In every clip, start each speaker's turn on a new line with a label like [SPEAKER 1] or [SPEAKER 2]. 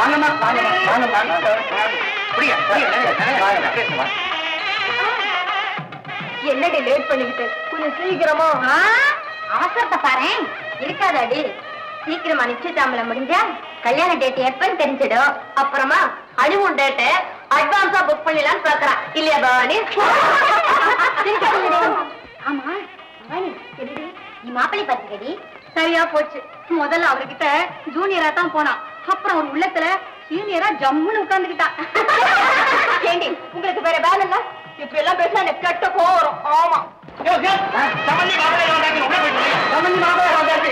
[SPEAKER 1] வாங்கம்மா வாங்கம்மா வாங்க வாங்க புரிய
[SPEAKER 2] என்னடி லேட் பண்ணிக்கிட்டு? கொஞ்சம் சீக்கிரமா. அவசரத்தை பாரு. இருக்காதாடி. சீக்கிரமா நிச்சயதாமலம் முடிஞ்சா கல்யாண டேட் எப்பன்னு தெரிஞ்சிடும். அப்புறமா ஹனிமூன் டேட் அட்வான்ஸா புக் பண்ணிடலாம்னு பாக்குறான் இல்லையா பவானி? ஆமா பவானி என்னடி? நீ மாப்பிள்ளை பார்த்துக்கடி. சரியா போச்சு. முதல்ல அவர்கிட்ட ஜூனியரா தான் போனான். அப்புறம் அவர் உள்ளத்துல சீனியரா ஜம்முன்னு உட்கார்ந்துக்கிட்டான் ஏண்டி உங்களுக்கு வேற வேலை இல்ல? இப்படி எல்லாம் பேசினா எனக்கு கெட்ட கோவம் வரும். ஆமா.
[SPEAKER 1] சம்பந்தி மாப்பிள்ளை வந்தாச்சு சம்பந்தி மாப்பிள்ளை வந்தாச்சு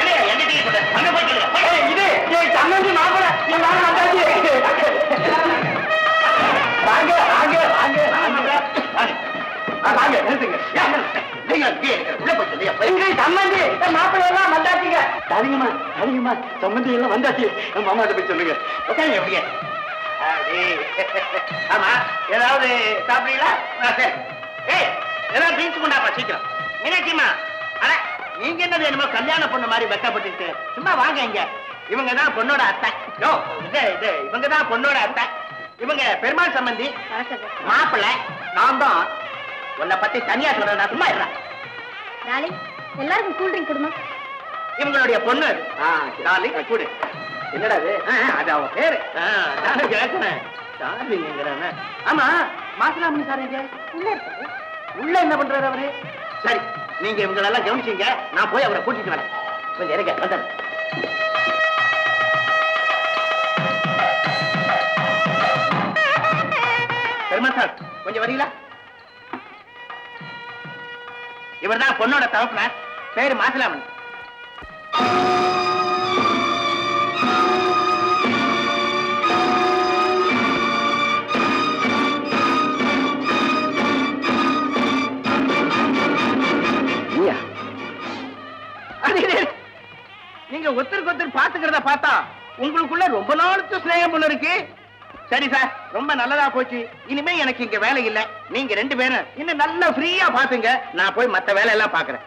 [SPEAKER 1] இல்லையா என்ன டீ போட்ட? அங்க போயிட்டு இது ஏய் சம்பந்தி மாப்பிள்ளை நீ வாங்க வந்தாச்சு. வாங்க வாங்க வாங்க வாங்க. வாங்க நிறுத்துங்க. ஏன் நிறுத்துங்க? நீங்க சம்பந்தி மாப்பிள்ளை எல்லாம் வந்தாச்சுங்க. சரிங்கம்மா சரிங்கம்மா சம்பந்தி எல்லாம் வந்தாச்சு. மாமா போய் சொல்லுங்க. உட்காருங்க அப்படி. ஆமா ஏதாவது சாப்பிடுறீங்களா. ஏய் ஏதாவது ட்ரிங்க்ஸ் கொண்டாப்பா சீக்கிரம். மீனாட்சிமா அட நீங்க என்ன வேணுமோ கல்யாண பொண்ணு மாதிரி வெக்கப்பட்டுட்டு சும்மா வாங்க இங்க. இவங்க தான் பொண்ணோட அத்தை. யோ இது இது இவங்க தான் பொண்ணோட அத்தை. இவங்க பெருமாள் சம்பந்தி. மாப்பிள்ளை நான் தான் உன்னை பத்தி தனியா சொல்றேன் நான் சும்மா இருறேன்.
[SPEAKER 2] நாளை எல்லாருக்கும் கூல் ட்ரிங்க் கொடுமா?
[SPEAKER 1] இவங்களுடைய பொண்ணு. டார்லிங் கூடு. என்னடா அது? அது அவ பேரு. நானும் கேட்கிறேன் டார்லிங்கிறவன் ஆமா மாசலாமணி சார் எங்க?
[SPEAKER 2] உள்ள
[SPEAKER 1] உள்ள என்ன பண்றாரு அவரு? சரி நீங்க இவங்களெல்லாம் கவனிச்சீங்க. நான் போய் அவரை கூட்டிட்டு வரேன். கொஞ்சம் இருங்க வந்தாரு பெருமா சார் கொஞ்சம் வரீங்களா? இவர்தான் பொண்ணோட தகப்பனார் பேரு மாசலாமணி. நீங்க ஒருத்தருக்கு ஒருத்தர் பாத்துக்கிறத பார்த்தா உங்களுக்குள்ள ரொம்ப நாளுக்கு ஸ்நேகம் ஒண்ணு இருக்கு. சரி சார் ரொம்ப நல்லதா போச்சு. இனிமே எனக்கு இங்க வேலை இல்ல. நீங்க ரெண்டு பேரும் இன்னும் நல்லா ஃப்ரீயா பாத்துங்க. நான் போய் மத்த வேலை எல்லாம் பாக்குறேன்.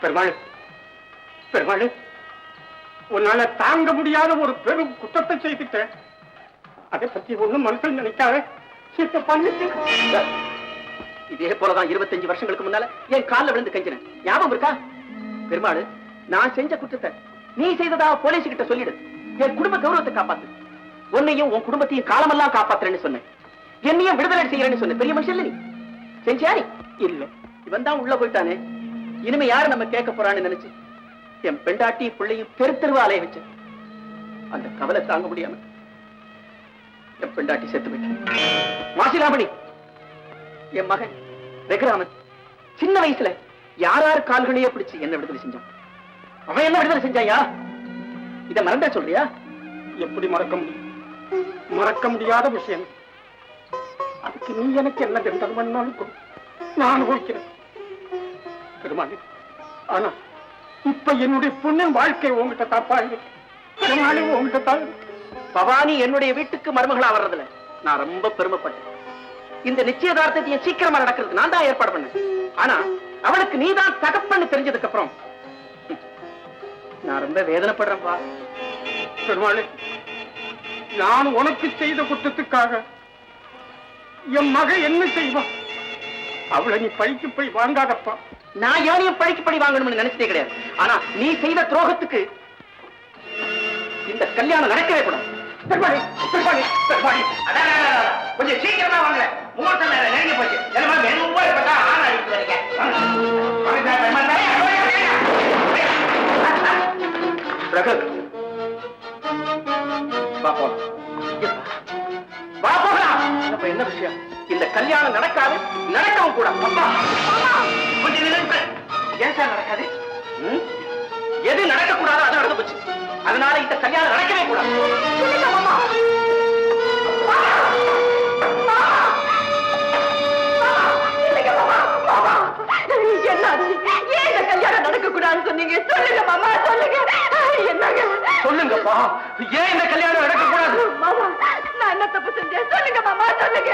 [SPEAKER 3] பெருமாள் பெருமாள் உன்னால தாங்க முடியாத ஒரு பெரும் குற்றத்தை செய்துட்டேன். அதை பத்தி ஒண்ணும் மனசில் நினைக்காத. பண்ணிட்டு.
[SPEAKER 1] இதே போலதான் இருபத்தஞ்சு வருஷங்களுக்கு முன்னால என் கால்ல விழுந்து கெஞ்சினேன். ஞாபகம் இருக்கா? பெருமாள் நான் செஞ்ச குற்றத்தை நீ செய்ததா போலீஸ் கிட்ட சொல்லிடு. என் குடும்ப கௌரவத்தை காப்பாத்து. உன்னையும் உன் குடும்பத்தையும் காலமெல்லாம் காப்பாத்துறேன்னு சொன்னேன். என்னையும் விடுதலை செய்யறேன்னு சொன்னேன். பெரிய மனுஷன் இல்ல நீ. செஞ்சியா நீ இல்ல. இவன் தான் உள்ள போயிட்டானே. இனிமே யாரு நம்ம கேட்க போறான்னு நினைச்சு என் பெண்டாட்டி பிள்ளையும் தெரு தெருவா அலைய வச்சேன். அந்த கவலை தாங்க முடியாம என் பெண்டாட்டி செத்து போயிட்டேன் மாசிலாமணி என் மகன் வெகுராமன் சின்ன வயசுல யார் யார் கால்களையே பிடிச்சு என்ன விடுதலை செஞ்சான். அவன் என்ன விடுதலை செஞ்சாயா? இத மறந்தா சொல்றியா?
[SPEAKER 3] எப்படி மறக்க முடியும்? மறக்க முடியாத விஷயம். அதுக்கு நீ எனக்கு என்ன தண்டனை பண்ணாலும் நான் அனுபவிக்கிறேன் பெருமாள் ஆனா இப்ப என்னுடைய பொண்ணின் வாழ்க்கை உங்ககிட்ட தப்பா இருக்கு பெருமாளே உங்ககிட்ட தான் இருக்கு.
[SPEAKER 1] பவானி என்னுடைய வீட்டுக்கு மருமகளா வர்றதுல நான் ரொம்ப பெருமைப்பட்டேன். இந்த நிச்சயதார்த்தத்தையும் சீக்கிரமா நடக்கிறது நான் தான் ஏற்பாடு பண்ணேன். ஆனா அவளுக்கு நீதான் தகப்பன்னு தெரிஞ்சதுக்கு அப்புறம் நான் ரொம்ப வேதனைப்படுறேன்பா
[SPEAKER 3] பெருமாளே நான் உனக்கு செய்த குற்றத்துக்காக என் மக என்ன செய்வான் அவளை நீ பழிக்கு போய் வாங்காதப்பா.
[SPEAKER 1] நான் யாரையும் பழிக்கு பழி வாங்கணும்னு நினைச்சதே கிடையாது. ஆனா நீ செய்த துரோகத்துக்கு இந்த கல்யாணம் நடக்கவே கூடாது. பெருமாளி, பெருமாளி, பெருமாளி. கொஞ்சம் சீக்கிரமா வாங்க. முகூர்த்த நேரம் நெருங்கி போச்சு. என்னமா வெறும் போய் பார்த்தா ஆள் அடிச்சு ரகு. அப்ப என்ன விஷயம்? இந்த கல்யாணம் நடக்காது நடக்கவும் கூட. அப்பா கொஞ்சம் நிறுத்து. ஏன் சார் நடக்காது? எது நடக்கக்கூடாதோ அது நடந்து போச்சு. அதனால இந்த கல்யாணம் நடக்கவே கூடாது. சொல்லுங்க மாமா
[SPEAKER 2] சொல்லுங்க. என்னங்க?
[SPEAKER 1] சொல்லுங்கப்பா. ஏன் இந்த கல்யாணம் நடக்க கூடாது
[SPEAKER 2] மாமா நான்
[SPEAKER 4] என்ன தப்பு செஞ்சேன்? சொல்லுங்க மாமா சொல்லுங்க.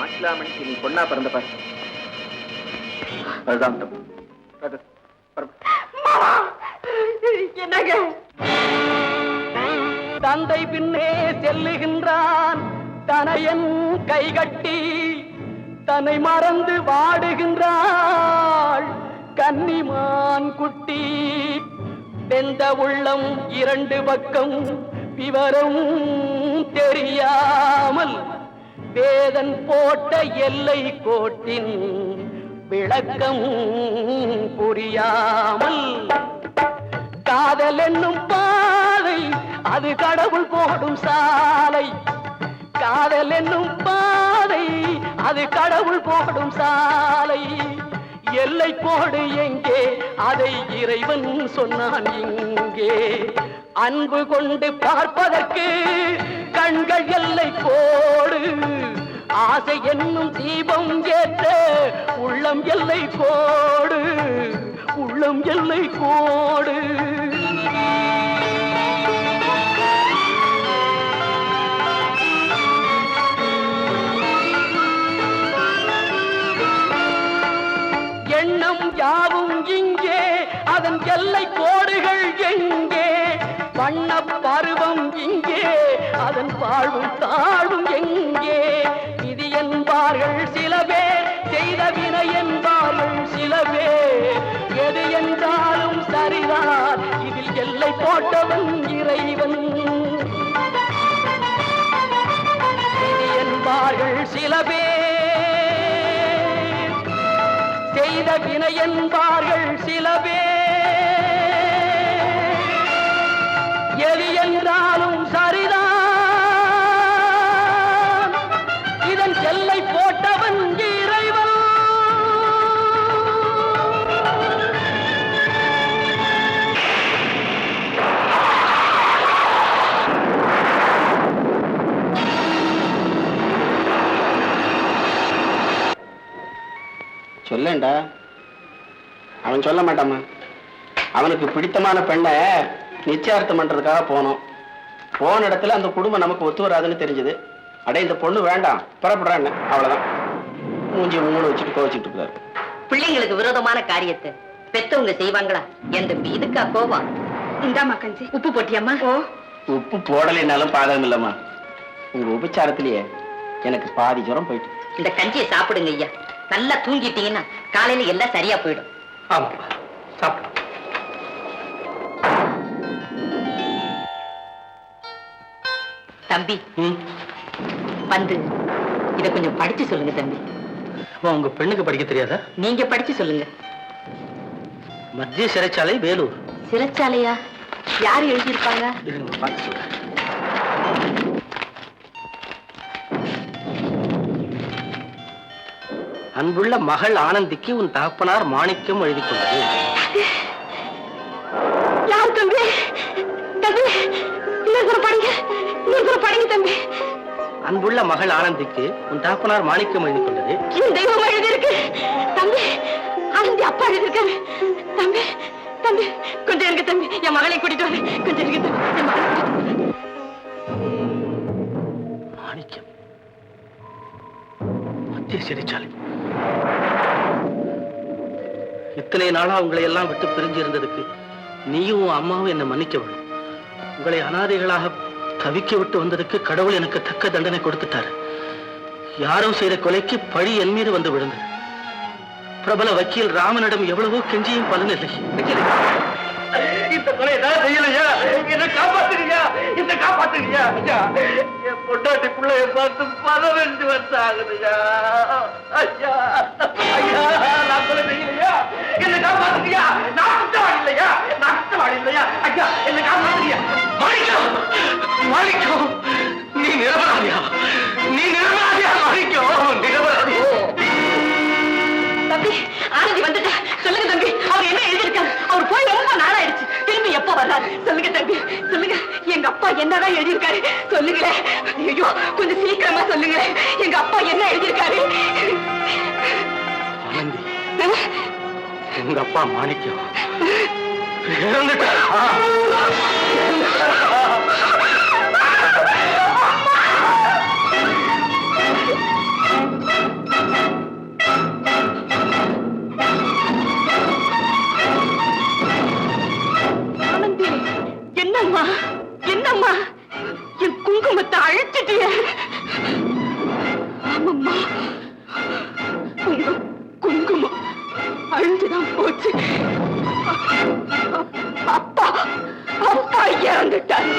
[SPEAKER 1] மாசிலாமணிக்கு நீ பொண்ணா பிறந்த பாரு அதுதான் தப்பு.
[SPEAKER 4] என்னங்க?
[SPEAKER 5] தந்தை பின்னே செல்லுகின்றான். தனையன் கைகட்டி தன்னை மறந்து வாடுகின்றாள். கன்னிமான் குட்டி வெந்த உள்ளம் இரண்டு பக்கம் விவரம் தெரியாமல் வேதன் போட்ட எல்லை கோட்டின் விளக்கம் புரியாமல் காதல் என்னும் பாதை அது கடவுள் போடும் சாலை காதல் என்னும் பாதை அது கடவுள் போடும் சாலை. எல்லை போடு எங்கே அதை இறைவன் சொன்னான் இங்கே. அன்பு கொண்டு பார்ப்பதற்கு கண்கள் எல்லை கோடு. ஆசை என்னும் தீபம் ஏற்ற உள்ளம் எல்லை கோடு. உள்ளம் எல்லை கோடு. எண்ணம் யாவும் இங்கே அதன் எல்லை கோடுகள் எங்கே? வண்ண பருவம் இங்கே அதன் வாழ்வும் தாழ்வும் எங்கே? இது என்பார்கள் சில பேர் செய்த வினை என்பார்கள் சில பேர். எது என்றாலும் சரிதான் இதில் எல்லை போட்டவன் செய்த வினை என்பார்கள் சில பேர் எது
[SPEAKER 1] அவன் சொல்ல மாட்டாமா அவனுக்கு பிடித்தமான பெண்ணை நிச்சயார்த்தம் பண்றதுக்காக போனோம். போன இடத்துல அந்த குடும்பம் நமக்கு ஒத்து வராதுன்னு தெரிஞ்சது. அடே இந்த பொண்ணு வேண்டாம். புறப்படுறாங்க. அவ்வளவுதான். மூஞ்சி மூணு வச்சுட்டு கோவச்சிட்டு இருக்காரு.
[SPEAKER 4] பிள்ளைங்களுக்கு விரோதமான காரியத்தை பெத்தவங்க செய்வாங்களா? என் தம்பி இதுக்கா கோவம்? இந்தாமா கஞ்சி. உப்பு போட்டியாமா ஓ.
[SPEAKER 1] உப்பு போடலைனாலும் பாதகம் இல்லம்மா. உங்க உபச்சாரத்திலேயே எனக்கு பாதி ஜுரம் போயிட்டு.
[SPEAKER 4] இந்த கஞ்சியை சாப்பிடுங்க ஐயா. நல்லா தூங்கிட்டீங்கன்னா காலையில எல்லாம் சரியா போயிடும்.
[SPEAKER 5] ஆமாப்பா சாப்பிடு.
[SPEAKER 4] தம்பி. வந்து இத கொஞ்சம் படிச்சு சொல்லுங்க தம்பி.
[SPEAKER 5] உங்க பெண்ணுக்கு படிக்க தெரியாதா?
[SPEAKER 4] நீங்க படிச்சு சொல்லுங்க.
[SPEAKER 5] மத்திய சிறைச்சாலை வேலூர்.
[SPEAKER 4] சிறைச்சாலையா? யார் எழுதியிருப்பாங்க?
[SPEAKER 5] அன்புள்ள மகள் ஆனந்திக்கு உன் தகப்பனார் மாணிக்கம் எழுதி கொண்டது.
[SPEAKER 4] யார் தம்பி?
[SPEAKER 5] அன்புள்ள மகள் ஆனந்திக்கு உன் தகப்பனார் மாணிக்கம் எழுதி கொண்டது.
[SPEAKER 4] தெய்வம் எழுதியிருக்கு. தம்பி ஆனந்தி அப்பா எழுதியிருக்காரு. தம்பி தம்பி கொஞ்சம் இருக்கு தம்பி. என் மகளை கூட்டிட்டு வரேன் கொஞ்சம் இருக்கு தம்பி.
[SPEAKER 5] மாணிக்கம். மத்திய சிறைச்சாலை இத்தனை நாளா உங்களை எல்லாம் விட்டு பிரிஞ்சு இருந்ததுக்கு நீயும் உன் அம்மாவும் என்னை மன்னிக்க வேணும் உங்களை அனாதைகளாக தவிக்க விட்டு வந்ததுக்கு கடவுள் எனக்கு தக்க தண்டனை கொடுத்துட்டாரு. யாரும் செய்த கொலைக்கு பழி என் மீது வந்து விழுந்தது. பிரபல வக்கீல் ராமனிடம் எவ்வளவோ கெஞ்சியும் பலனில்லை இந்த கொலை ஏதாவது செய்யலையா? என்ன காப்பாத்துறீங்க? இந்த காப்பாத்துறீங்க? ஐயா என் பொண்டாட்டி பிள்ளைய பார்த்து பதினஞ்சு வருஷம் ஆகுதுயா? ஐயா ஐயா நான் கொலை செய்யலையா? என்ன காப்பாத்துறியா நான் குற்றவாளி இல்லையா? நான் குற்றவாளி இல்லையா? ஐயா என்ன காப்பாத்துறியா மாணிக்கம் மாணிக்கம். என்னதான் எழுதியிருக்காரு? சொல்லுங்களேன்.
[SPEAKER 4] ஐயோ கொஞ்சம் சீக்கிரமா சொல்லுங்களேன். எங்க அப்பா என்ன எழுதியிருக்காரு? எங்க அப்பா மாணிக்கம். என்னம்மா? என்னம்மா? என் குங்குமத்தை அழைச்சிட்டிய. ஆமம்மா. உங்க குங்குமம்.
[SPEAKER 5] அழிஞ்சுதான் போச்சு. அப்பா அப்பா இறந்துட்டார்.